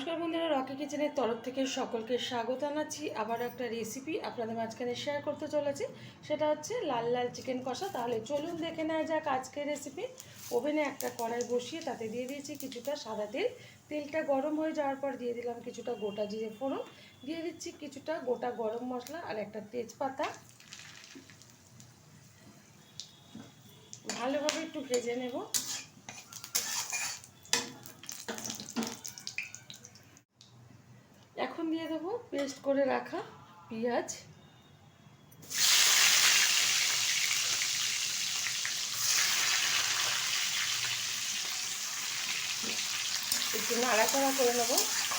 নমস্কার বন্ধুরা, রকি কিচেনের তরফ থেকে সকলকে স্বাগত জানাচ্ছি। আবার একটা রেসিপি আপনাদের মাঝখানে শেয়ার করতে চলেছি। সেটা হচ্ছে লাল লাল চিকেন কষা। তাহলে চলুন দেখে নেওয়া যাক আজকের রেসিপি ওভেনে একটা কড়াই বসিয়ে তাতে দিয়ে দিয়েছি কিছুটা সাদা তেল। তেলটা গরম হয়ে যাওয়ার পর দিয়ে দিলাম কিছুটা গোটা জিরে ফোড়ন। দিয়ে দিচ্ছি কিছুটা গোটা গরম মশলা আর একটা তেজপাতা। ভালোভাবে একটু ভেজে নেব এখন দিয়ে দেবো পেস্ট করে রাখা পেঁয়াজ। একটু নাড়াচাড়া করে নেব,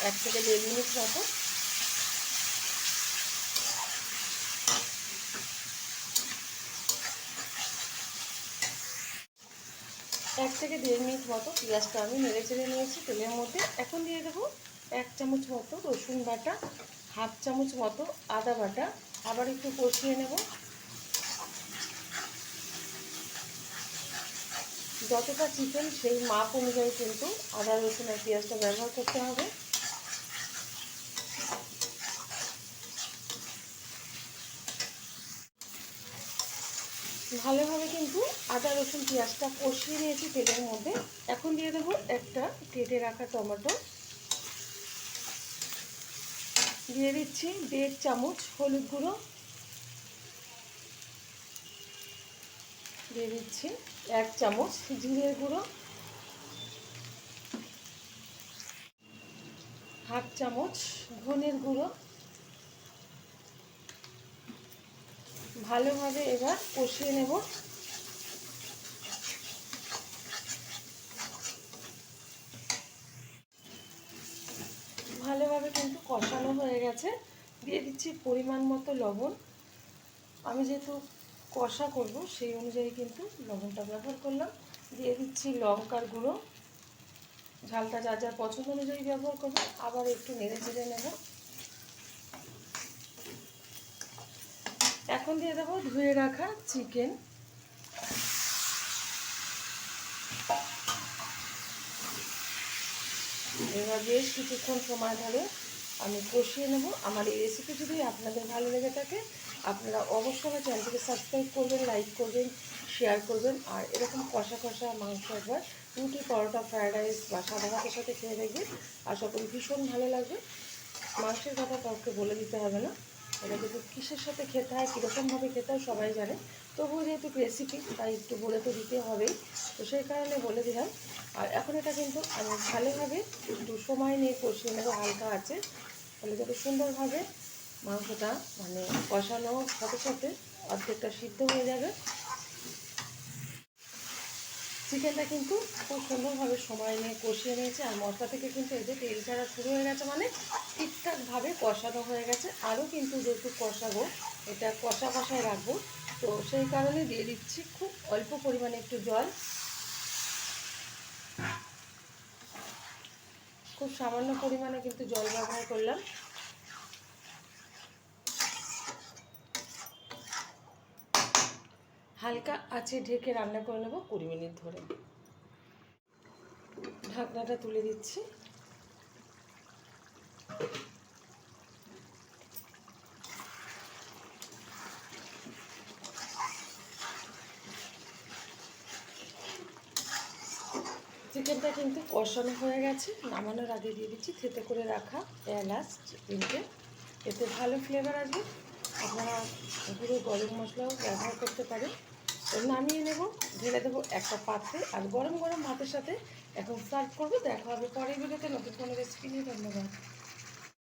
এক থেকে দেড় মিনিট মতো। এক থেকে দেড় মিনিট মতো পেঁয়াজটা আমি নেড়ে চেড়ে নিয়েছি তেলের মধ্যে। এখন দিয়ে দেবো এক চামচ মতো রসুন বাটা, হাফ চামচ মতো আদা বাটা। আবার একটু কষিয়ে নেব। যতটা চিকেন সেই মাপ অনুযায়ী কিন্তু আদা, রসুন আর পেঁয়াজটা ব্যবহার করতে হবে। ভালোভাবে কিন্তু আদা, রসুন, পেঁয়াজটা কষিয়ে নিয়েছি তেলের মধ্যে। এখন দিয়ে দেবো একটা কেটে রাখা টমেটো। দিয়ে দিচ্ছি দেড় চামচ হলুদ গুঁড়ো। দিয়ে দিচ্ছি এক চামচ জিরের গুঁড়ো। হাফ চামচ ধনের গুঁড়ো। ভালোভাবে এবার কষিয়ে নেব ভালোভাবে কিন্তু কষানো হয়ে গেছে দিয়ে দিচ্ছি পরিমাণ মতো লবণ। আমি যেহেতু কষা করব, সেই অনুযায়ী কিন্তু লবণটা ব্যবহার করলাম। দিয়ে দিচ্ছি লঙ্কার গুঁড়ো। ঝালটা যা যা পছন্দ অনুযায়ী ব্যবহার করব, আবার একটু নেড়ে চেড়ে নেব। এখন দিয়ে দেবো ধুয়ে রাখা চিকেন। এবার বেশ কিছুক্ষণ সময় ধরে আমি কষিয়ে নেব। আমার এই রেসিপি যদি আপনাদের ভালো লেগে থাকে, আপনারা অবশ্যই আমার চ্যানেলটিকে সাবস্ক্রাইব করবেন লাইক করবেন শেয়ার করবেন। আর এরকম কষা কষা মাংস একবার রুটি, পরোটা ফ্রায়েড রাইস বা সাদা ভাতের সাথে খেয়ে দেখবেন। আশা করি ভীষণ ভালো লাগবে। মাংসের কথা কাউকে বলে দিতে হবে না। এটা কিন্তু কিসের সাথে খেতে হয় কীরকমভাবে খেতে হয় সবাই জানে। তবুও যেহেতু রেসিপি তাই একটু বলে তো দিতে হবেই। তো সেই কারণে বলে দিলাম। আর এখন এটা কিন্তু আমি ভালোভাবে একটু সময় নিয়ে কষিয়ে নেব, হালকা আছে। তাহলে যাতে সুন্দরভাবে মাংসটা মানে কষানোর সাথে সাথে অর্ধেকটা সিদ্ধ হয়ে যাবে। চিকেনটা কিন্তু খুব সুন্দরভাবে সময় নিয়ে কষিয়ে নিয়েছে, আর মশলা থেকে কিন্তু যে তেল ছাড়া শুরু হয়ে গেছে মানে ঠিকঠাকভাবে কষানো হয়ে গেছে। আরও কিন্তু যেহেতু কষাবো, এটা কষা কষায় রাখব, তো সেই কারণে দিয়ে দিচ্ছি খুব অল্প পরিমাণে একটু জল। খুব সামান্য পরিমাণে কিন্তু জল ব্যবহার করলাম। হালকা আছে ঢেকে রান্না করে নেব কুড়ি মিনিট ধরে। ঢাকনাটা তুলে দিচ্ছি। চিকেনটা কিন্তু কষানো হয়ে গেছে, নামানোর আগে দিয়ে দিচ্ছি, থেতে করে রাখা এলাচ চিকেনকে এতে ভালো ফ্লেভার আসবে। আপনারা গুঁড়ো গরম মশলাও ব্যবহার করতে পারেন। নামিয়ে নেব, ঢেলে দেবো একটা পাত্রে, আর গরম গরম ভাতের সাথে এখন সার্ভ করব। দেখা হবে পরের ভিডিওতে নতুন কোনো রেসিপি নিয়ে, ধন্যবাদ।